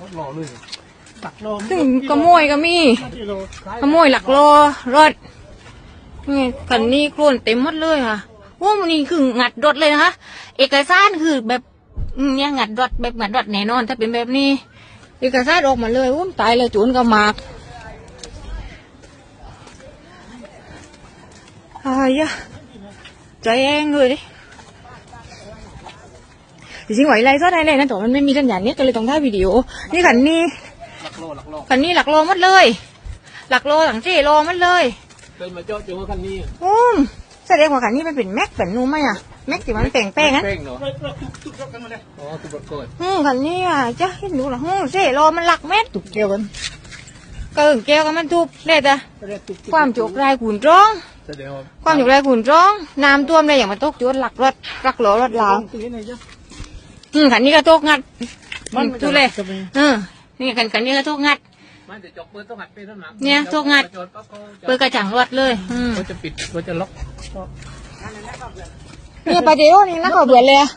รถหล่อเลยตักโลถึงขโมยก็มีกิโลขโมยหลักโลรถนี่คันนี้โคลนเต็มหมดเลยค่ะว่ามันนี่คืองัดรถเลยนะคะ เอกสารคือแบบอืมเนี่ยงัดรถแบบงัดรถแน่นอน ถ้าเป็นแบบนี้ เอกสารออกมาเลยอุ้มตายเลยจูนก็มากอายะใจเองเลยดิ จริงๆไหวไรซะได้เลยนะแต่มันไม่มีสัญญาณเนี้ก็เลยต้องถ่ายวิดีโอ นี่คันนี้หลักโลหลักโลคันนี้หลักโลหมดเลย หลักโลหลังสี่โลหมดเลยเคยมาเจาะจงว่าคันนี้อืมแสดงว่าคันนี้มันเป็นแม็กแบบนู้นไหมอะแม็กที่มันแป้งแป้งๆอะเป้งเนาะอ๋อตุบรถโกยอืมคันนี้อะจะเห็นดูละอืมสี่โลมันหลักแม็กตุกเกี่ยวกันเกินเกี่ยวกันมันทุบเลยแต่ความจุกรายขุนร้องแสดงว่าความจุกรายขุนร้องน้ำท่วมเลยอย่างมันตกจุดหลักรถหลักโหลรถลาว อืมคันนี้ก็ตกงัดอืมดูเลยจะมีเออนี่คันคันนี้ก็ตกงัด มันจะจกเปิดต้องหัดไปต้นหมากเนี่ยทุกงัด เปิดกระจังรถเลย อืมเขาจะปิดเขาจะล็อกเนี่ยปาเจโร่นี่นักกว่าเบื่อเลยอะ